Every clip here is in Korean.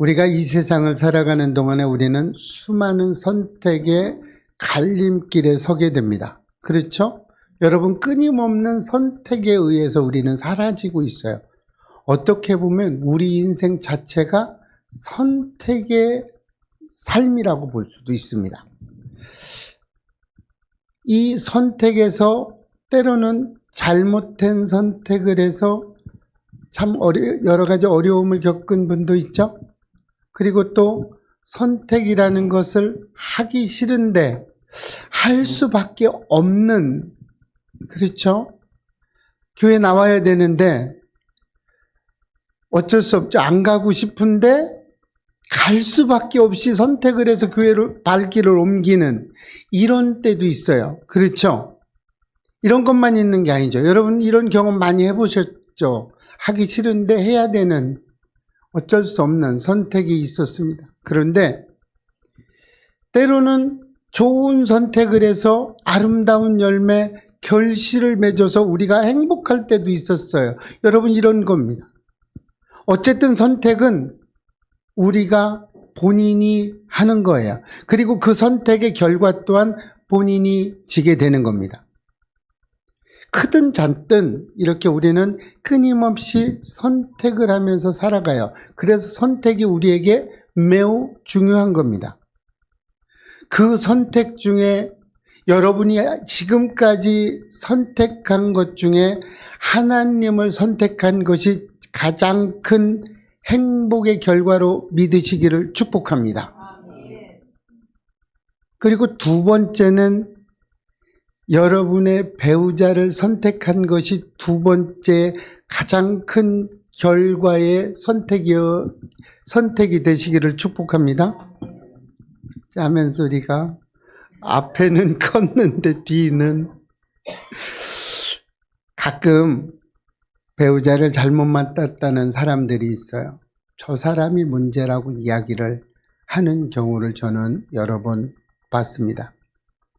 우리가 이 세상을 살아가는 동안에 우리는 수많은 선택의 갈림길에 서게 됩니다. 그렇죠? 여러분, 끊임없는 선택에 의해서 우리는 사라지고 있어요. 어떻게 보면 우리 인생 자체가 선택의 삶이라고 볼 수도 있습니다. 이 선택에서 때로는 잘못된 선택을 해서 참 어려, 여러 가지 어려움을 겪은 분도 있죠. 그리고 또 선택이라는 것을 하기 싫은데 할 수밖에 없는 그렇죠. 교회 나와야 되는데 어쩔 수 없죠. 안 가고 싶은데 갈 수밖에 없이 선택을 해서 교회를 발길을 옮기는 이런 때도 있어요. 그렇죠? 이런 것만 있는 게 아니죠. 여러분 이런 경험 많이 해보셨죠? 하기 싫은데 해야 되는 어쩔 수 없는 선택이 있었습니다. 그런데 때로는 좋은 선택을 해서 아름다운 열매, 결실을 맺어서 우리가 행복할 때도 있었어요. 여러분 이런 겁니다. 어쨌든 선택은 우리가 본인이 하는 거예요. 그리고 그 선택의 결과 또한 본인이 지게 되는 겁니다. 크든 작든 이렇게 우리는 끊임없이 선택을 하면서 살아가요. 그래서 선택이 우리에게 매우 중요한 겁니다. 그 선택 중에 여러분이 지금까지 선택한 것 중에 하나님을 선택한 것이 가장 큰 행복의 결과로 믿으시기를 축복합니다. 그리고 두 번째는 여러분의 배우자를 선택한 것이 두 번째 가장 큰 결과의 선택이, 선택이 되시기를 축복합니다. 짜면 소리가 앞에는 컸는데 뒤는 가끔 배우자를 잘못 만났다는 사람들이 있어요. 저 사람이 문제라고 이야기를 하는 경우를 저는 여러 번 봤습니다.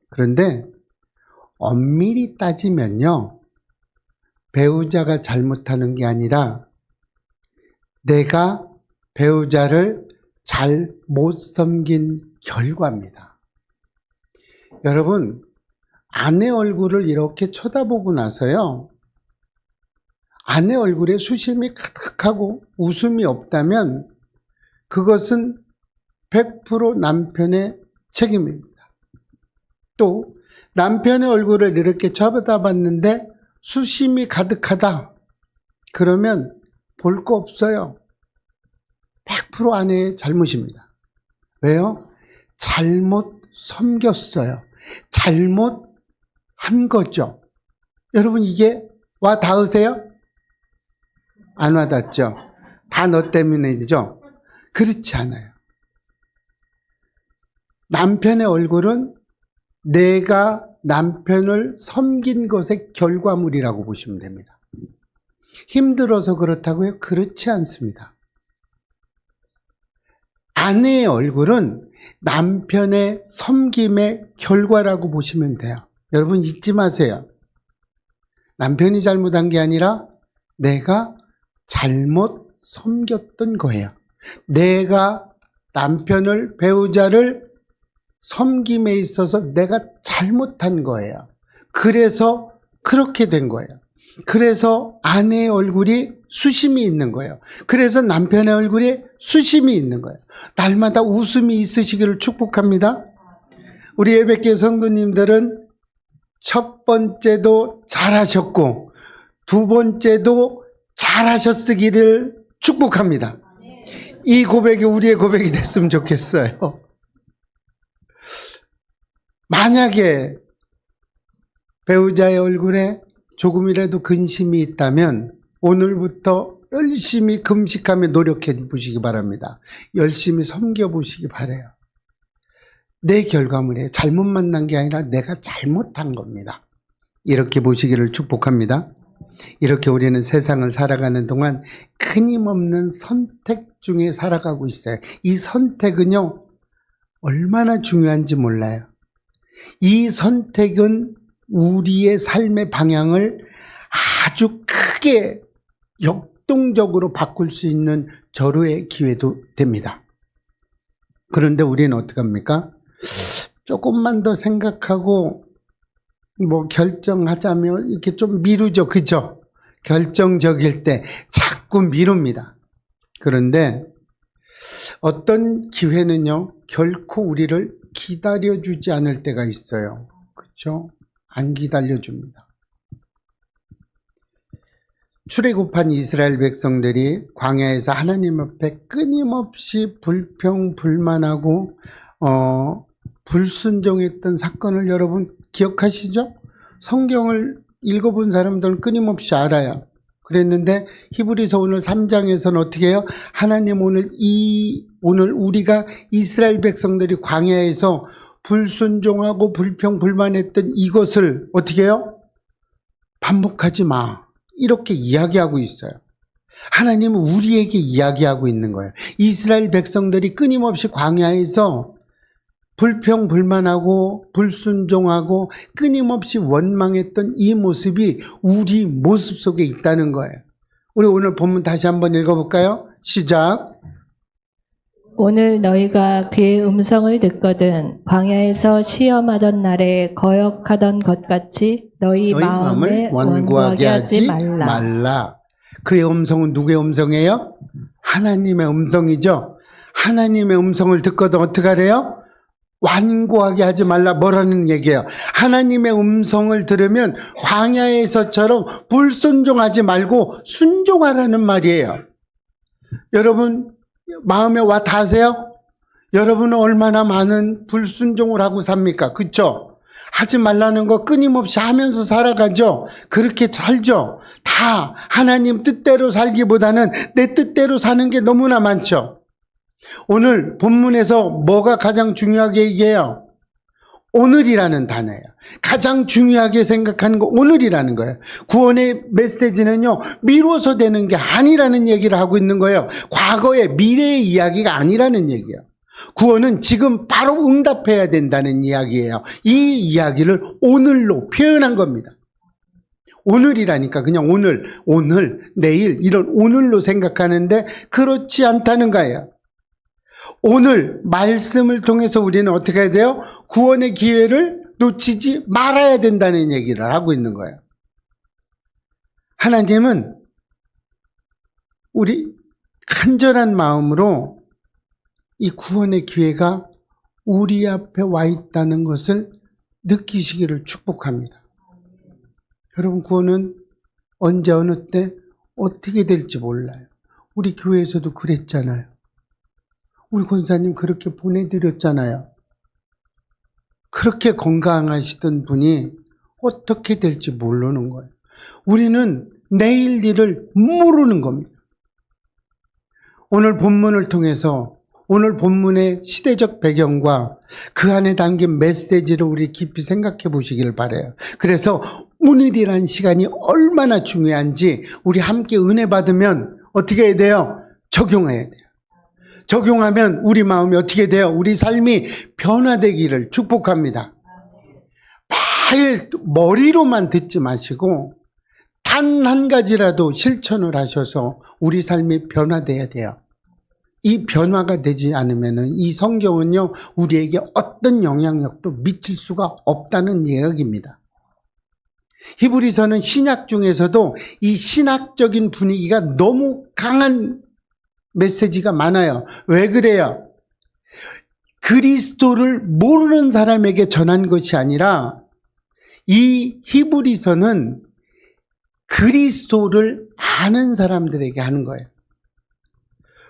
그런데 엄밀히 따지면요. 배우자가 잘못하는 게 아니라 내가 배우자를 잘 못 섬긴 결과입니다. 여러분, 아내 얼굴을 이렇게 쳐다보고 나서요. 아내 얼굴에 수심이 가득하고 웃음이 없다면 그것은 100% 남편의 책임입니다. 또 남편의 얼굴을 이렇게 쳐다봤는데 수심이 가득하다. 그러면 볼 거 없어요. 100% 아내의 잘못입니다. 왜요? 잘못 섬겼어요. 잘못 한 거죠. 여러분 이게 와 닿으세요? 안 와닿죠? 다 너 때문이죠? 그렇지 않아요. 남편의 얼굴은 내가 남편을 섬긴 것의 결과물이라고 보시면 됩니다. 힘들어서 그렇다고요? 그렇지 않습니다. 아내의 얼굴은 남편의 섬김의 결과라고 보시면 돼요. 여러분 잊지 마세요. 남편이 잘못한 게 아니라 내가 잘못 섬겼던 거예요. 내가 남편을, 배우자를 섬김에 있어서 내가 잘못한 거예요. 그래서 그렇게 된 거예요. 그래서 아내의 얼굴이 수심이 있는 거예요. 그래서 남편의 얼굴이 수심이 있는 거예요. 날마다 웃음이 있으시기를 축복합니다. 우리 예배교 성도님들은 첫 번째도 잘하셨고 두 번째도 잘하셨으기를 축복합니다. 이 고백이 우리의 고백이 됐으면 좋겠어요. 만약에 배우자의 얼굴에 조금이라도 근심이 있다면 오늘부터 열심히 금식하며 노력해 보시기 바랍니다. 열심히 섬겨 보시기 바래요. 내 결과물에 잘못 만난 게 아니라 내가 잘못한 겁니다. 이렇게 보시기를 축복합니다. 이렇게 우리는 세상을 살아가는 동안 끊임없는 선택 중에 살아가고 있어요. 이 선택은요, 얼마나 중요한지 몰라요. 이 선택은 우리의 삶의 방향을 아주 크게 역동적으로 바꿀 수 있는 절호의 기회도 됩니다. 그런데 우리는 어떡합니까? 조금만 더 생각하고 뭐 결정하자면 이렇게 좀 미루죠. 그죠? 결정적일 때 자꾸 미룹니다. 그런데 어떤 기회는요, 결코 우리를 기다려주지 않을 때가 있어요. 그렇죠? 안 기다려줍니다. 출애굽한 이스라엘 백성들이 광야에서 하나님 앞에 끊임없이 불평 불만하고 어, 불순종했던 사건을 여러분 기억하시죠? 성경을 읽어본 사람들은 끊임없이 알아요. 그랬는데 히브리서 오늘 3장에서는 어떻게 해요? 하나님 오늘 이 오늘 우리가 이스라엘 백성들이 광야에서 불순종하고 불평 불만했던 이것을 어떻게 해요? 반복하지 마. 이렇게 이야기하고 있어요. 하나님은 우리에게 이야기하고 있는 거예요. 이스라엘 백성들이 끊임없이 광야에서 불평 불만하고 불순종하고 끊임없이 원망했던 이 모습이 우리 모습 속에 있다는 거예요. 우리 오늘 본문 다시 한번 읽어볼까요? 시작. 오늘 너희가 그의 음성을 듣거든 광야에서 시험하던 날에 거역하던 것 같이 너희, 너희 마음에 완고하게 하지 말라. 말라. 그의 음성은 누구의 음성이에요? 하나님의 음성이죠. 하나님의 음성을 듣거든 어떻게 하래요? 완고하게 하지 말라 뭐라는 얘기예요. 하나님의 음성을 들으면 광야에서처럼 불순종하지 말고 순종하라는 말이에요. 여러분 마음에 와 닿으세요? 여러분은 얼마나 많은 불순종을 하고 삽니까? 그쵸? 하지 말라는 거 끊임없이 하면서 살아가죠? 그렇게 살죠? 다 하나님 뜻대로 살기보다는 내 뜻대로 사는 게 너무나 많죠? 오늘 본문에서 뭐가 가장 중요하게 얘기해요? 오늘이라는 단어예요. 가장 중요하게 생각하는 거 오늘이라는 거예요. 구원의 메시지는요, 미뤄서 되는 게 아니라는 얘기를 하고 있는 거예요. 과거의 미래의 이야기가 아니라는 얘기예요. 구원은 지금 바로 응답해야 된다는 이야기예요. 이 이야기를 오늘로 표현한 겁니다. 오늘이라니까 그냥 오늘, 오늘, 내일 이런 오늘로 생각하는데 그렇지 않다는 거예요. 오늘 말씀을 통해서 우리는 어떻게 해야 돼요? 구원의 기회를 놓치지 말아야 된다는 얘기를 하고 있는 거예요. 하나님은 우리 간절한 마음으로 이 구원의 기회가 우리 앞에 와 있다는 것을 느끼시기를 축복합니다. 여러분, 구원은 언제, 어느 때, 어떻게 될지 몰라요. 우리 교회에서도 그랬잖아요. 우리 권사님 그렇게 보내드렸잖아요. 그렇게 건강하시던 분이 어떻게 될지 모르는 거예요. 우리는 내일 일을 모르는 겁니다. 오늘 본문을 통해서 오늘 본문의 시대적 배경과 그 안에 담긴 메시지를 우리 깊이 생각해 보시길 바래요. 그래서 오늘이라는 시간이 얼마나 중요한지 우리 함께 은혜 받으면 어떻게 해야 돼요? 적용해야 돼요. 적용하면 우리 마음이 어떻게 돼요? 우리 삶이 변화되기를 축복합니다. 매일 머리로만 듣지 마시고 단 한 가지라도 실천을 하셔서 우리 삶이 변화돼야 돼요. 이 변화가 되지 않으면 이 성경은요, 우리에게 어떤 영향력도 미칠 수가 없다는 이야기입니다. 히브리서는 신약 중에서도 이 신학적인 분위기가 너무 강한 메시지가 많아요. 왜 그래요? 그리스도를 모르는 사람에게 전한 것이 아니라 이 히브리서는 그리스도를 아는 사람들에게 하는 거예요.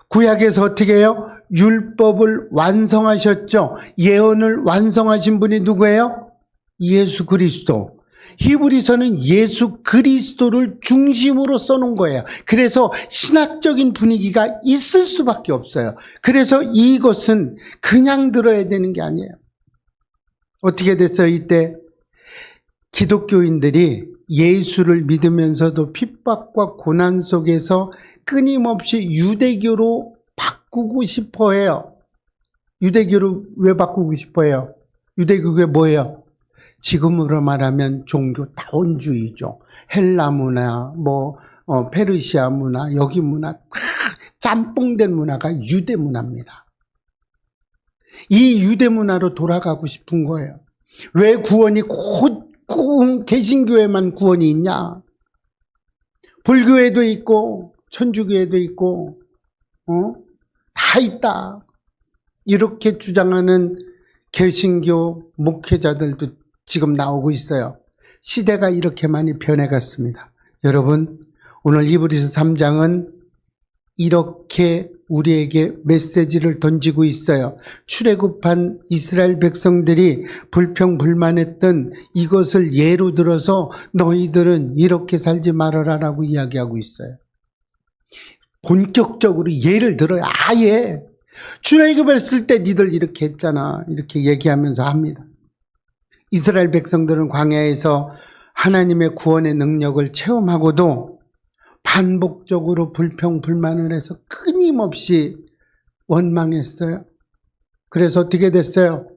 구약에서 어떻게 해요? 율법을 완성하셨죠. 예언을 완성하신 분이 누구예요? 예수 그리스도. 히브리서는 예수 그리스도를 중심으로 써놓은 거예요. 그래서 신학적인 분위기가 있을 수밖에 없어요. 그래서 이것은 그냥 들어야 되는 게 아니에요. 어떻게 됐어요, 이때? 기독교인들이 예수를 믿으면서도 핍박과 고난 속에서 끊임없이 유대교로 바꾸고 싶어 해요. 유대교로 왜 바꾸고 싶어 해요? 유대교가 뭐예요? 지금으로 말하면 종교 다원주의죠. 헬라 문화, 뭐, 어, 페르시아 문화, 여기 문화, 다 짬뽕된 문화가 유대 문화입니다. 이 유대 문화로 돌아가고 싶은 거예요. 왜 구원이 곧, 꼭 개신교에만 구원이 있냐? 불교에도 있고, 천주교에도 있고, 어? 다 있다. 이렇게 주장하는 개신교 목회자들도 지금 나오고 있어요. 시대가 이렇게 많이 변해갔습니다. 여러분, 오늘 이브리서 3장은 이렇게 우리에게 메시지를 던지고 있어요. 출애굽한 이스라엘 백성들이 불평 불만했던 이것을 예로 들어서 너희들은 이렇게 살지 말아라라고 이야기하고 있어요. 본격적으로 예를 들어요. 아예 출애굽했을 때 니들 이렇게 했잖아. 이렇게 얘기하면서 합니다. 이스라엘 백성들은 광야에서 하나님의 구원의 능력을 체험하고도 반복적으로 불평 불만을 해서 끊임없이 원망했어요. 그래서 어떻게 됐어요?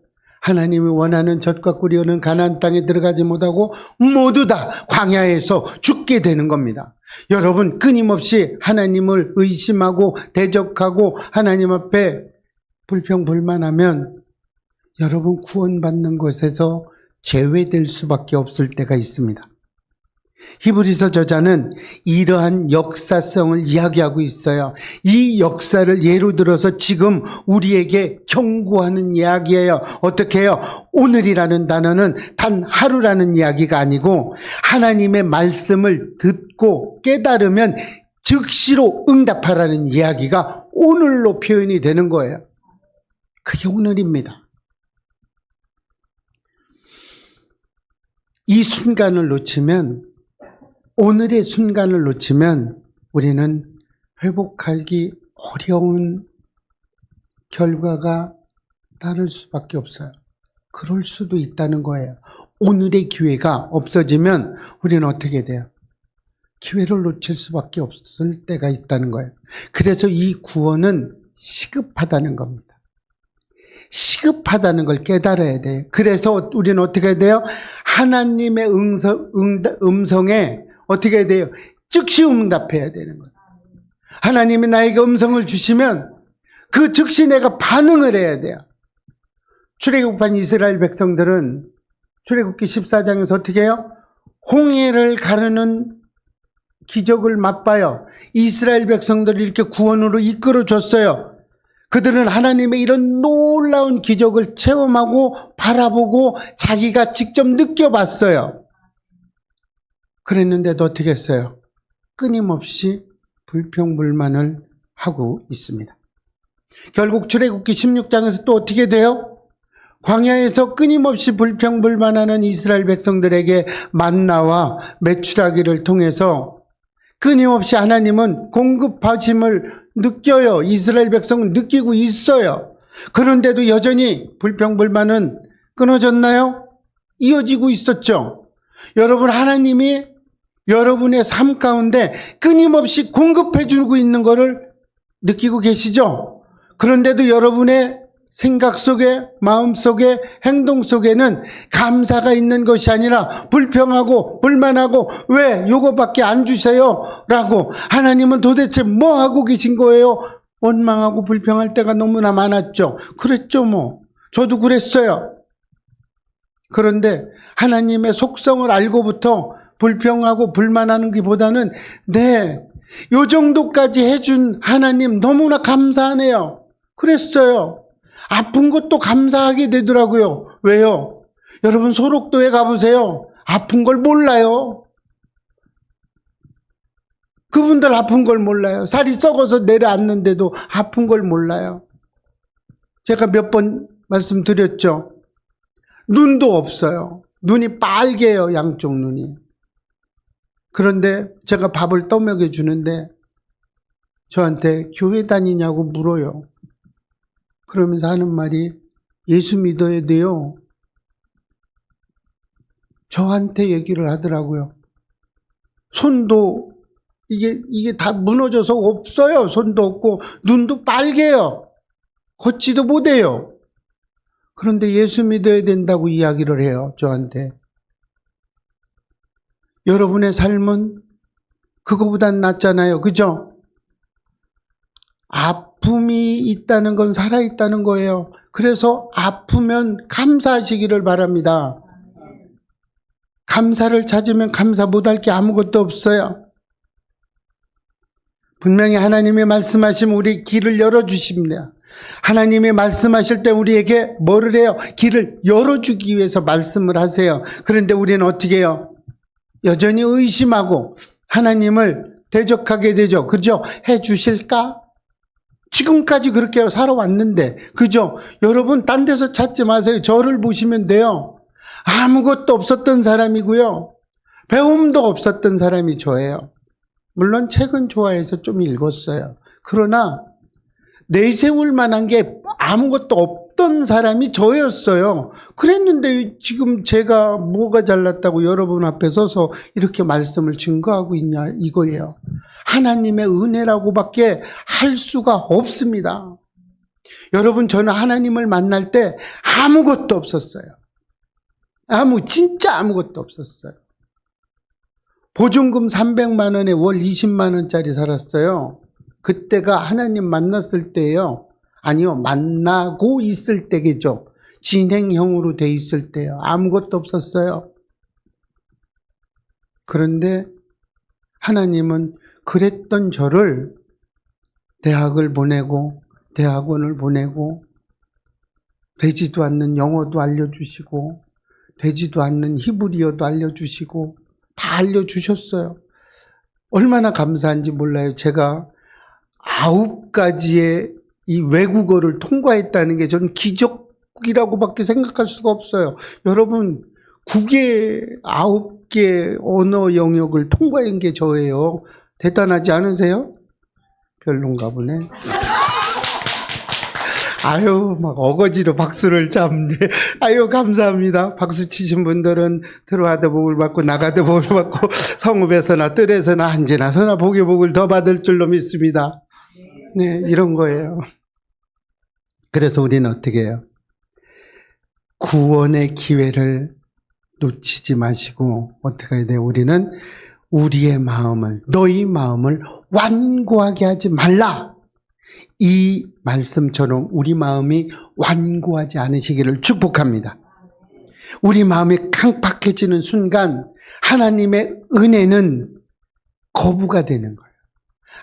하나님이 원하는 젖과 꿀이 오는 가나안 땅에 들어가지 못하고 모두 다 광야에서 죽게 되는 겁니다. 여러분 끊임없이 하나님을 의심하고 대적하고 하나님 앞에 불평불만하면 여러분 구원받는 것에서 제외될 수밖에 없을 때가 있습니다. 히브리서 저자는 이러한 역사성을 이야기하고 있어요. 이 역사를 예로 들어서 지금 우리에게 경고하는 이야기예요. 어떻게 해요? 오늘이라는 단어는 단 하루라는 이야기가 아니고 하나님의 말씀을 듣고 깨달으면 즉시로 응답하라는 이야기가 오늘로 표현이 되는 거예요. 그게 오늘입니다. 이 순간을 놓치면 오늘의 순간을 놓치면 우리는 회복하기 어려운 결과가 따를 수밖에 없어요. 그럴 수도 있다는 거예요. 오늘의 기회가 없어지면 우리는 어떻게 돼요? 기회를 놓칠 수밖에 없을 때가 있다는 거예요. 그래서 이 구원은 시급하다는 겁니다. 시급하다는 걸 깨달아야 돼요. 그래서 우리는 어떻게 해야 돼요? 하나님의 음성, 음성에 어떻게 해야 돼요? 즉시 응답해야 되는 거예요. 하나님이 나에게 음성을 주시면 그 즉시 내가 반응을 해야 돼요. 출애굽한 이스라엘 백성들은 출애굽기 14장에서 어떻게 해요? 홍해를 가르는 기적을 맛봐요. 이스라엘 백성들을 이렇게 구원으로 이끌어 줬어요. 그들은 하나님의 이런 놀라운 기적을 체험하고 바라보고 자기가 직접 느껴봤어요. 그랬는데도 어떻게 했어요? 끊임없이 불평불만을 하고 있습니다. 결국 출애굽기 16장에서 또 어떻게 돼요? 광야에서 끊임없이 불평불만하는 이스라엘 백성들에게 만나와 매출하기를 통해서 끊임없이 하나님은 공급하심을 느껴요. 이스라엘 백성은 느끼고 있어요. 그런데도 여전히 불평불만은 끊어졌나요? 이어지고 있었죠. 여러분 하나님이 여러분의 삶 가운데 끊임없이 공급해 주고 있는 것을 느끼고 계시죠? 그런데도 여러분의 생각 속에, 마음 속에, 행동 속에는 감사가 있는 것이 아니라 불평하고, 불만하고, 왜 요거밖에 안 주세요? 라고 하나님은 도대체 뭐 하고 계신 거예요? 원망하고 불평할 때가 너무나 많았죠. 그랬죠, 뭐. 저도 그랬어요. 그런데 하나님의 속성을 알고부터 불평하고 불만하는 것보다는 네, 요 정도까지 해준 하나님 너무나 감사하네요. 그랬어요. 아픈 것도 감사하게 되더라고요. 왜요? 여러분 소록도에 가보세요. 아픈 걸 몰라요. 그분들 아픈 걸 몰라요. 살이 썩어서 내려앉는데도 아픈 걸 몰라요. 제가 몇 번 말씀드렸죠. 눈도 없어요. 눈이 빨개요. 양쪽 눈이. 그런데 제가 밥을 떠먹여 주는데 저한테 교회 다니냐고 물어요. 그러면서 하는 말이 예수 믿어야 돼요. 저한테 얘기를 하더라고요. 손도 이게 이게 다 무너져서 없어요. 손도 없고 눈도 빨개요. 걷지도 못해요. 그런데 예수 믿어야 된다고 이야기를 해요. 저한테. 여러분의 삶은 그거보단 낫잖아요. 그죠? 아픔이 있다는 건 살아있다는 거예요. 그래서 아프면 감사하시기를 바랍니다. 감사를 찾으면 감사 못할 게 아무것도 없어요. 분명히 하나님의 말씀하시면 우리 길을 열어주십니다. 하나님의 말씀하실 때 우리에게 뭐를 해요? 길을 열어주기 위해서 말씀을 하세요. 그런데 우리는 어떻게 해요? 여전히 의심하고 하나님을 대적하게 되죠. 그죠? 해 주실까? 지금까지 그렇게 살아왔는데, 그죠? 여러분, 딴 데서 찾지 마세요. 저를 보시면 돼요. 아무것도 없었던 사람이고요. 배움도 없었던 사람이 저예요. 물론 책은 좋아해서 좀 읽었어요. 그러나 내세울 만한 게 아무것도 없 던 사람이 저였어요. 그랬는데 지금 제가 뭐가 잘났다고 여러분 앞에 서서 이렇게 말씀을 증거하고 있냐 이거예요. 하나님의 은혜라고밖에 할 수가 없습니다. 여러분 저는 하나님을 만날 때 아무것도 없었어요. 아무 진짜 아무것도 없었어요. 보증금 300만 원에 월 20만 원짜리 살았어요. 그때가 하나님 만났을 때예요. 아니요, 만나고 있을 때겠죠. 진행형으로 돼 있을 때요. 아무것도 없었어요. 그런데 하나님은 그랬던 저를 대학을 보내고 대학원을 보내고 되지도 않는 영어도 알려주시고 되지도 않는 히브리어도 알려주시고 다 알려주셨어요. 얼마나 감사한지 몰라요. 제가 아홉 가지의 이 외국어를 통과했다는 게 저는 기적이라고밖에 생각할 수가 없어요. 여러분, 국의 아홉 개 언어 영역을 통과한 게 저예요. 대단하지 않으세요? 별론가 보네. 아유, 막 어거지로 박수를 잡네. 아유, 감사합니다. 박수 치신 분들은 들어와도 복을 받고 나가도 복을 받고 성읍에서나 뜰에서나 한지나서나 복의 복을 더 받을 줄로 믿습니다. 네, 이런 거예요. 그래서 우리는 어떻게 해요? 구원의 기회를 놓치지 마시고 어떻게 해야 돼요? 우리는 우리의 마음을 너희 마음을 완고하게 하지 말라. 이 말씀처럼 우리 마음이 완고하지 않으시기를 축복합니다. 우리 마음이 강팍해지는 순간 하나님의 은혜는 거부가 되는 거예요.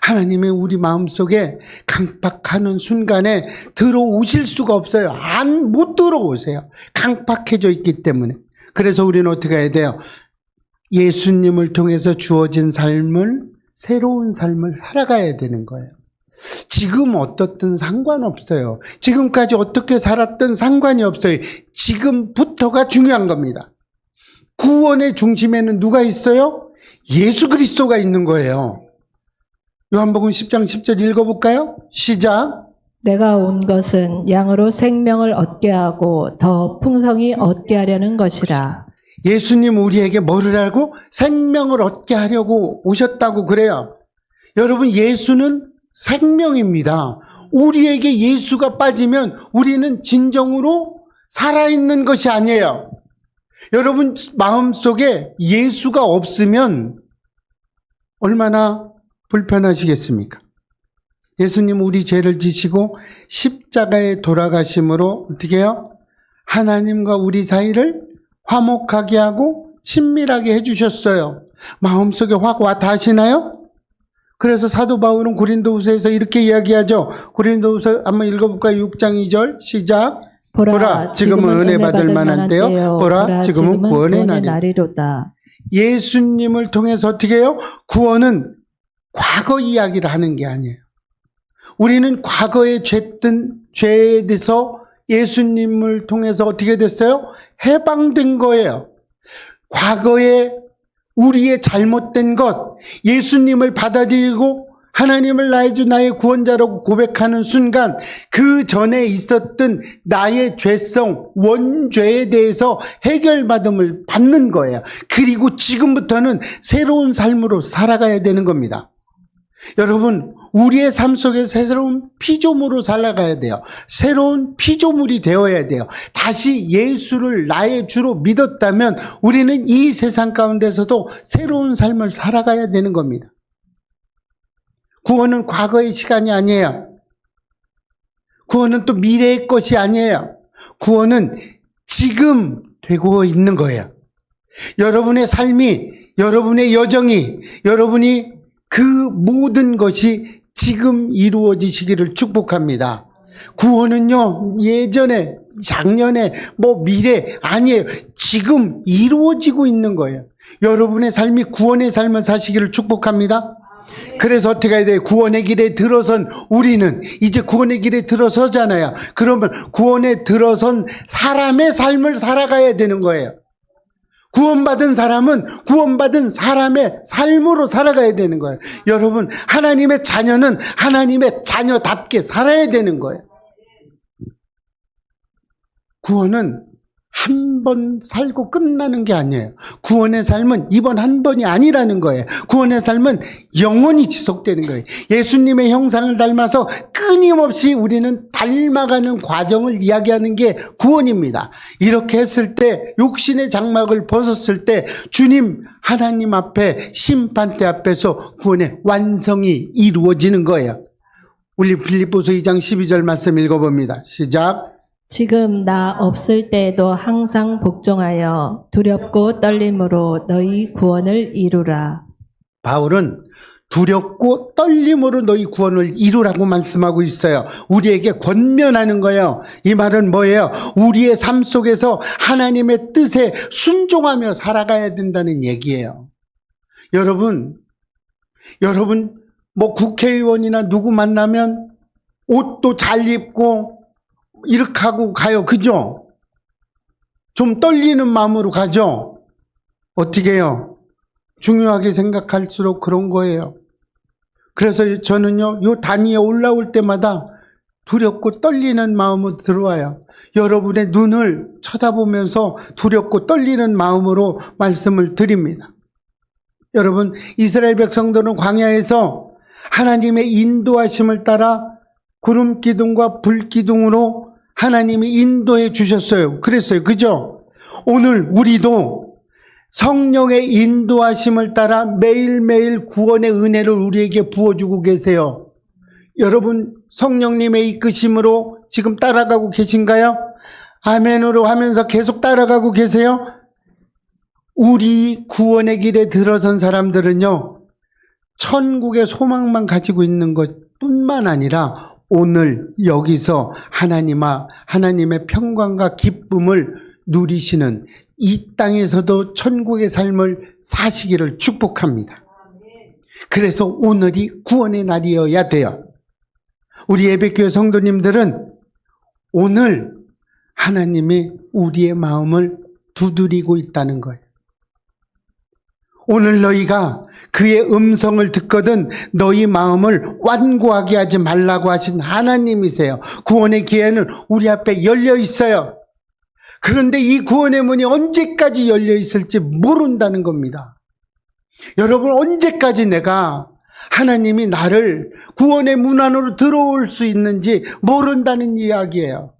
하나님의 우리 마음 속에 강팍하는 순간에 들어오실 수가 없어요. 안, 못 들어오세요. 강팍해져 있기 때문에. 그래서 우리는 어떻게 해야 돼요? 예수님을 통해서 주어진 삶을, 새로운 삶을 살아가야 되는 거예요. 지금 어떻든 상관없어요. 지금까지 어떻게 살았든 상관이 없어요. 지금부터가 중요한 겁니다. 구원의 중심에는 누가 있어요? 예수 그리스도가 있는 거예요. 요한복음 10장 10절 읽어볼까요? 시작. 내가 온 것은 양으로 생명을 얻게 하고 더 풍성히 얻게 하려는 것이라. 예수님 우리에게 뭐를 하고 생명을 얻게 하려고 오셨다고 그래요. 여러분 예수는 생명입니다. 우리에게 예수가 빠지면 우리는 진정으로 살아있는 것이 아니에요. 여러분 마음속에 예수가 없으면 얼마나 불편하시겠습니까? 예수님 우리 죄를 지시고 십자가에 돌아가심으로 어떻게 해요? 하나님과 우리 사이를 화목하게 하고 친밀하게 해주셨어요. 마음속에 확 와 닿으시나요? 그래서 사도 바울은 고린도후서에서 이렇게 이야기하죠. 고린도후서 한번 읽어볼까요? 6장 2절 시작. 보라, 지금은 은혜 받을 만한 때요. 보라, 지금은 구원의 날이- 날이로다. 예수님을 통해서 어떻게 해요? 구원은 과거 이야기를 하는 게 아니에요. 우리는 과거에 죄든 죄에 대해서 예수님을 통해서 어떻게 됐어요? 해방된 거예요. 과거에 우리의 잘못된 것, 예수님을 받아들이고 하나님을 나의 주 나의 구원자라고 고백하는 순간 그 전에 있었던 나의 죄성, 원죄에 대해서 해결받음을 받는 거예요. 그리고 지금부터는 새로운 삶으로 살아가야 되는 겁니다. 여러분, 우리의 삶 속에 새로운 피조물로 살아가야 돼요. 새로운 피조물이 되어야 돼요. 다시 예수를 나의 주로 믿었다면 우리는 이 세상 가운데서도 새로운 삶을 살아가야 되는 겁니다. 구원은 과거의 시간이 아니에요. 구원은 또 미래의 것이 아니에요. 구원은 지금 되고 있는 거예요. 여러분의 삶이, 여러분의 여정이, 여러분이 그 모든 것이 지금 이루어지시기를 축복합니다. 구원은요, 예전에, 작년에, 뭐 미래, 아니에요. 지금 이루어지고 있는 거예요. 여러분의 삶이 구원의 삶을 사시기를 축복합니다. 그래서 어떻게 해야 돼요? 구원의 길에 들어선 우리는 이제 구원의 길에 들어서잖아요. 그러면 구원에 들어선 사람의 삶을 살아가야 되는 거예요. 구원받은 사람은 구원받은 사람의 삶으로 살아가야 되는 거예요. 여러분, 하나님의 자녀는 하나님의 자녀답게 살아야 되는 거예요. 구원은 한 번 살고 끝나는 게 아니에요. 구원의 삶은 이번 한 번이 아니라는 거예요. 구원의 삶은 영원히 지속되는 거예요. 예수님의 형상을 닮아서 끊임없이 우리는 닮아가는 과정을 이야기하는 게 구원입니다. 이렇게 했을 때 육신의 장막을 벗었을 때 주님 하나님 앞에 심판대 앞에서 구원의 완성이 이루어지는 거예요. 우리 빌립보서 2장 12절 말씀 읽어봅니다. 시작. 지금 나 없을 때에도 항상 복종하여 두렵고 떨림으로 너희 구원을 이루라. 바울은 두렵고 떨림으로 너희 구원을 이루라고 말씀하고 있어요. 우리에게 권면하는 거예요. 이 말은 뭐예요? 우리의 삶 속에서 하나님의 뜻에 순종하며 살아가야 된다는 얘기예요. 여러분, 여러분, 뭐 국회의원이나 누구 만나면 옷도 잘 입고 이렇게 하고 가요. 그죠? 좀 떨리는 마음으로 가죠? 어떻게 해요? 중요하게 생각할수록 그런 거예요. 그래서 저는요, 요 단위에 올라올 때마다 두렵고 떨리는 마음으로 들어와요. 여러분의 눈을 쳐다보면서 두렵고 떨리는 마음으로 말씀을 드립니다. 여러분, 이스라엘 백성들은 광야에서 하나님의 인도하심을 따라 구름 기둥과 불 기둥으로 하나님이 인도해 주셨어요. 그랬어요. 그죠? 오늘 우리도 성령의 인도하심을 따라 매일매일 구원의 은혜를 우리에게 부어주고 계세요. 여러분, 성령님의 이끄심으로 지금 따라가고 계신가요? 아멘으로 하면서 계속 따라가고 계세요? 우리 구원의 길에 들어선 사람들은요, 천국의 소망만 가지고 있는 것 뿐만 아니라 오늘 여기서 하나님아, 하나님의 평강과 기쁨을 누리시는 이 땅에서도 천국의 삶을 사시기를 축복합니다. 그래서 오늘이 구원의 날이어야 돼요. 우리 예배교회 성도님들은 오늘 하나님이 우리의 마음을 두드리고 있다는 거예요. 오늘 너희가 그의 음성을 듣거든 너희 마음을 완고하게 하지 말라고 하신 하나님이세요. 구원의 기회는 우리 앞에 열려 있어요. 그런데 이 구원의 문이 언제까지 열려 있을지 모른다는 겁니다. 여러분, 언제까지 내가 하나님이 나를 구원의 문 안으로 들어올 수 있는지 모른다는 이야기예요.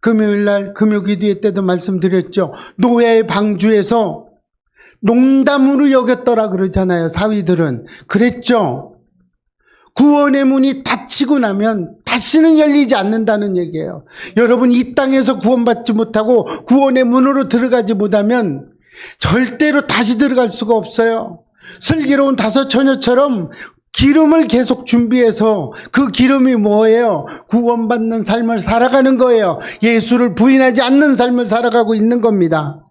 금요일 날 금요 기도회 때도 말씀드렸죠. 노예의 방주에서 농담으로 여겼더라 그러잖아요. 사위들은. 그랬죠. 구원의 문이 닫히고 나면 다시는 열리지 않는다는 얘기예요. 여러분 이 땅에서 구원받지 못하고 구원의 문으로 들어가지 못하면 절대로 다시 들어갈 수가 없어요. 슬기로운 다섯 처녀처럼 기름을 계속 준비해서 그 기름이 뭐예요? 구원받는 삶을 살아가는 거예요. 예수를 부인하지 않는 삶을 살아가고 있는 겁니다.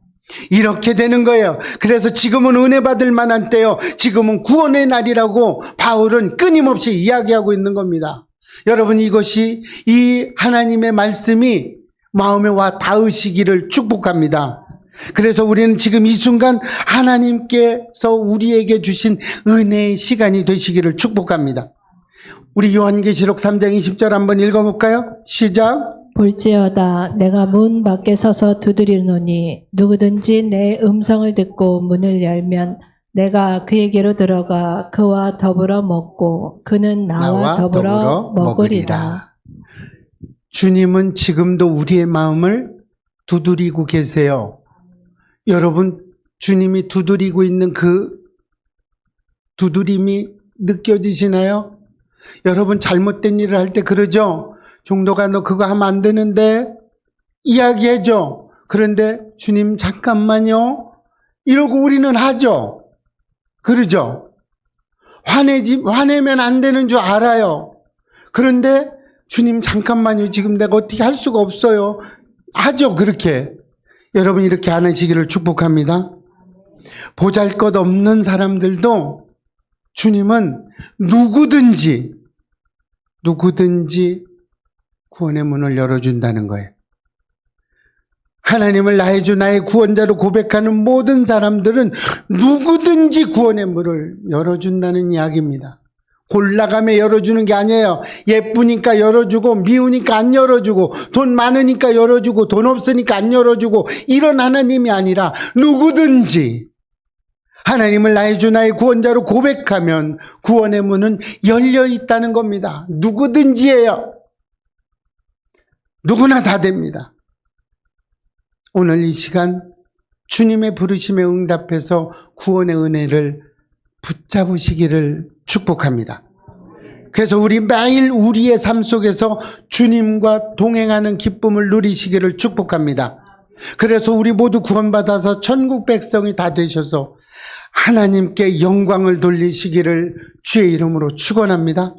이렇게 되는 거예요. 그래서 지금은 은혜 받을 만한 때요. 지금은 구원의 날이라고 바울은 끊임없이 이야기하고 있는 겁니다. 여러분 이것이 이 하나님의 말씀이 마음에 와 닿으시기를 축복합니다. 그래서 우리는 지금 이 순간 하나님께서 우리에게 주신 은혜의 시간이 되시기를 축복합니다. 우리 요한계시록 3장 20절 한번 읽어볼까요? 시작. 볼지어다 내가 문 밖에 서서 두드리노니 누구든지 내 음성을 듣고 문을 열면 내가 그에게로 들어가 그와 더불어 먹고 그는 나와, 더불어, 먹으리라. 주님은 지금도 우리의 마음을 두드리고 계세요. 여러분, 주님이 두드리고 있는 그 두드림이 느껴지시나요? 여러분 잘못된 일을 할 때 그러죠? 종도가 너 그거 하면 안 되는데 이야기해줘. 그런데 주님 잠깐만요. 이러고 우리는 하죠. 그러죠? 화내지, 화내면 안 되는 줄 알아요. 그런데 주님 잠깐만요. 지금 내가 어떻게 할 수가 없어요. 하죠. 그렇게. 여러분 이렇게 안 하시기를 축복합니다. 보잘 것 없는 사람들도 주님은 누구든지, 누구든지 구원의 문을 열어준다는 거예요. 하나님을 나의 주, 나의 구원자로 고백하는 모든 사람들은 누구든지 구원의 문을 열어준다는 이야기입니다. 골라가며 열어주는 게 아니에요. 예쁘니까 열어주고, 미우니까 안 열어주고, 돈 많으니까 열어주고, 돈 없으니까 안 열어주고, 이런 하나님이 아니라 누구든지 하나님을 나의 주, 나의 구원자로 고백하면 구원의 문은 열려 있다는 겁니다. 누구든지예요. 누구나 다 됩니다. 오늘 이 시간 주님의 부르심에 응답해서 구원의 은혜를 붙잡으시기를 축복합니다. 그래서 우리 매일 우리의 삶 속에서 주님과 동행하는 기쁨을 누리시기를 축복합니다. 그래서 우리 모두 구원받아서 천국 백성이 다 되셔서 하나님께 영광을 돌리시기를 주의 이름으로 축원합니다.